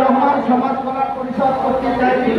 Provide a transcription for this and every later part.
রহমান সমাজ কল্যাণ পরিষদ কর্তৃক আয়োজিত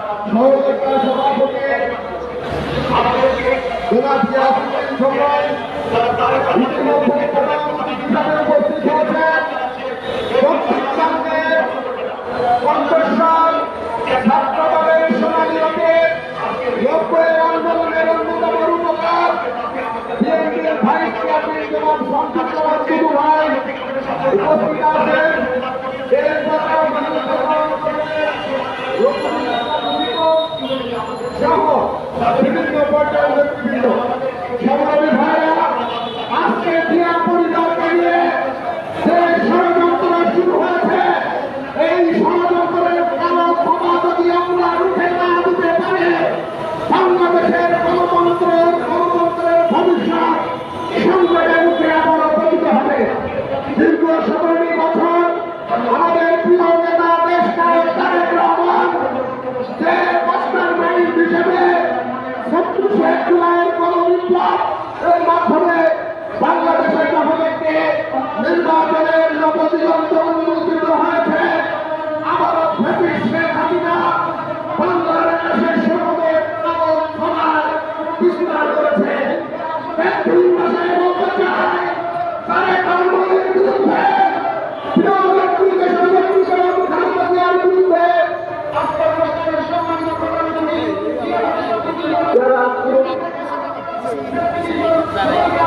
সহযোগিতা সভাপতি জনাব ইয়াসিন সময় ইতিমধ্যে প্রধান হিসাবে উপস্থিত হয়েছেন বাংলার কণ্ঠস্বর ছাত্র দলের সোনালী লোকের নব্বই আন্দোলনের অন্যতম রূপকার বিএনপির ভাইস চেয়ারম্যান জনাব সভা টুডু ভাই উপস্থিত আছেন। বিভিন্ন পর্যায়ে নেতৃবৃন্দ সংগ্রামী ভাইরা আজকে দিয়া এর মাধ্যমে বাংলাদেশের জনগণকে নির্বাচনের নবদিগন্ত আমার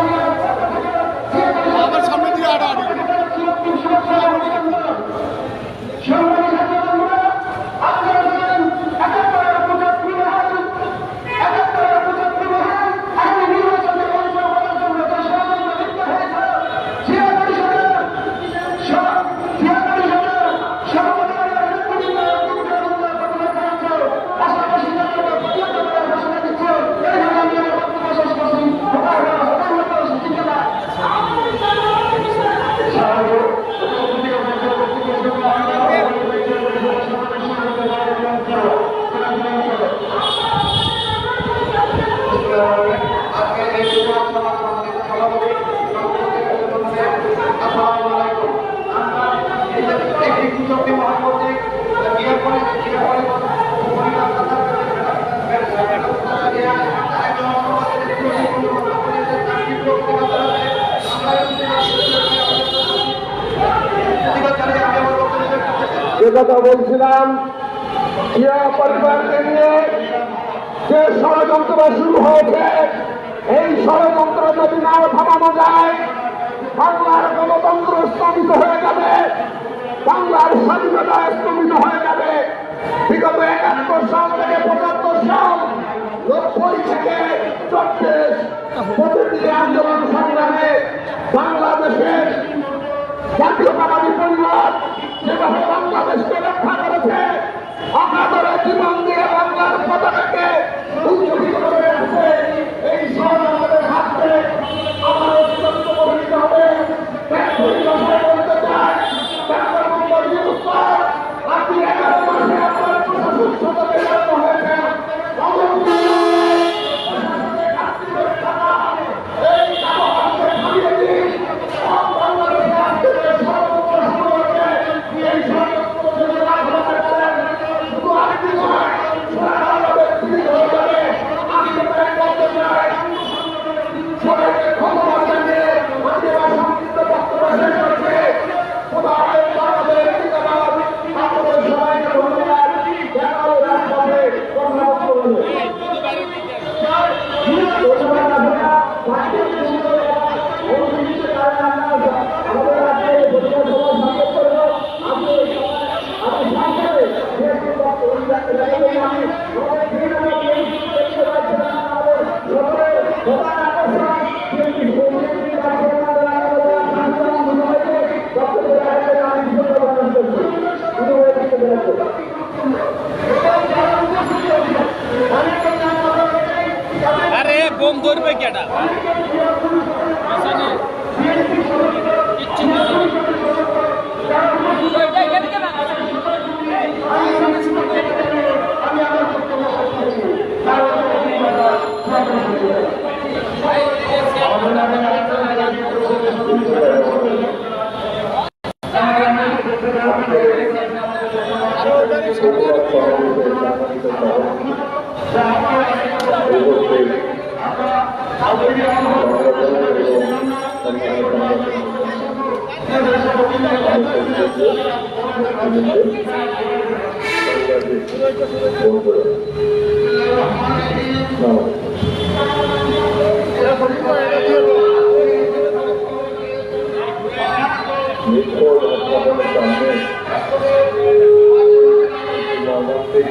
যে কথা বলছিলাম জিয়া পরিবারকে নিয়ে যে ষড়যন্ত্র শুরু হয়েছে, এই ষড়যন্ত্র যদি না থামানো যায়, বাংলার গণতন্ত্র স্তম্ভিত হয়ে যাবে। বাংলার স্বাধীনতা স্থগিত হয়ে যাবে। বিগত একাত্তর সাল থেকে পঁচাত্তর সাল নব্বই থেকে চব্বিশ প্রতিটি আন্দোলন সংগ্রামে বাংলাদেশের জাতীয়তাবাদী পরিবার যেভাবে আরে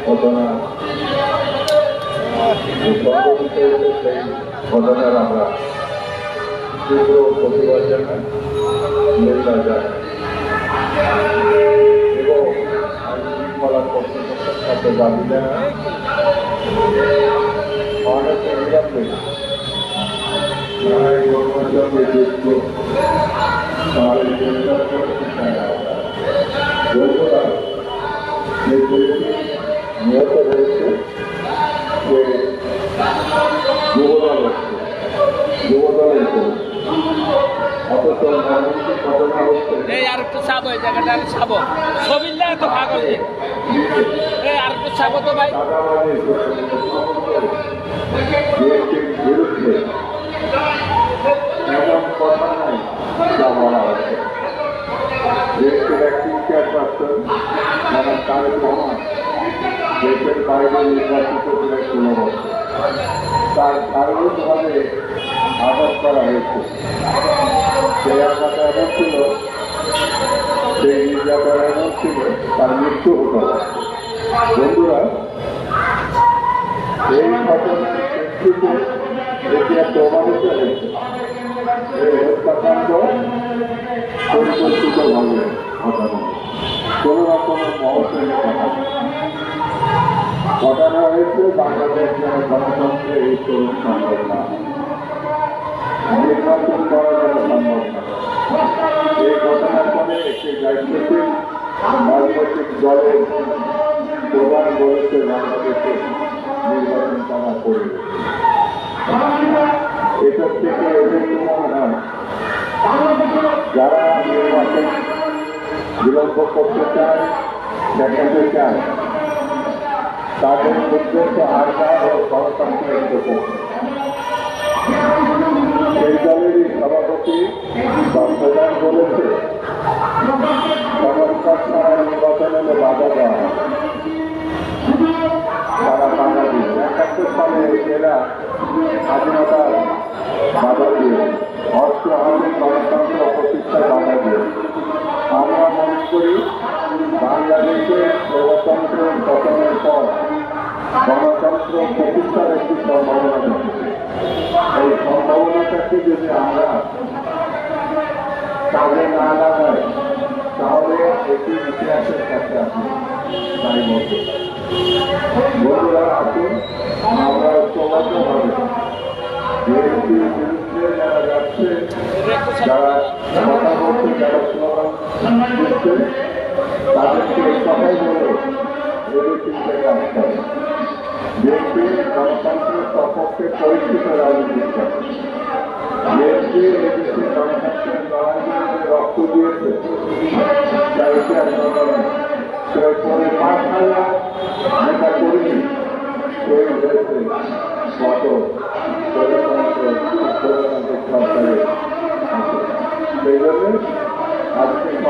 ঘটনা ঘটনার আমরা তীব্র প্রতিবাদ জানাই নিন্দা জানাই এবং আইন শৃঙ্খলা কর্তৃপক্ষের সাথে দাবি জানাই অনেক বিলম্বে ন্যায় গণতন্ত্রের যুক্ত তার গ্রেপ্তার করতে চায় আমরা বন্ধুরা যে ব্যক্তি নিহত হয়েছে যে যুবদল হচ্ছে যুবদলের কর্মী। অথচ ঘটনা হচ্ছে এই আর একটু ছাবো এই জায়গাটা আর তারেক রহমান দেশের বাইরে নির্বাচিত করে ষোলো বছর তার শারীরিকভাবে আঘাত করা হয়েছে। সেই আঘাত এমন ছিল, সেই নির্যাতন এমন ছিল, তার মৃত্যু হতো। বন্ধুরা, এই এটি প্রমাণিত হয়েছে কোনো ঘটানো হয়েছে বাংলাদেশ গণতন্ত্রে এই তরুণ সম্ভব না নির্বাচন করা সম্ভব না এই ঘটনার পরে একটি দায়িত্বশীল রাজনৈতিক দলের প্রধান বলেছে, বাংলাদেশে নির্বাচন করা করবে এটার থেকে এদের হয় যারা নির্বাচন বিলম্ব করতে চায়, দেখাতে চায় তাদের উদ্দেশ্য আশা ও উপর সভাপতি বা প্রধান বলেছে ছাড়া নির্বাচন বাধা দেওয়া স্বাধীনতার গণতন্ত্র আমরা মনে করি বাংলাদেশে গণতন্ত্রের পতনের পর গণতন্ত্র প্রতিষ্ঠার একটি সম্ভাবনা রয়েছে। এই সম্ভাবনাটাকে যদি আমরা কাজে না লাগাই, তাহলে এটি ইতিহাসের কাছে আসবে তাই বলতে। বন্ধুরা, আসুন তাদেরকে কথাই বলে এদের চিন্তা কাজ করে বিএনপি গণতন্ত্রের সপক্ষে পরিচিত রাজনীতি করে বিএনপি এদেশে গণতন্ত্রের লড়াইয়ে রক্ত দিয়েছে যা ইতিহাস নয় কেউ পাঁচ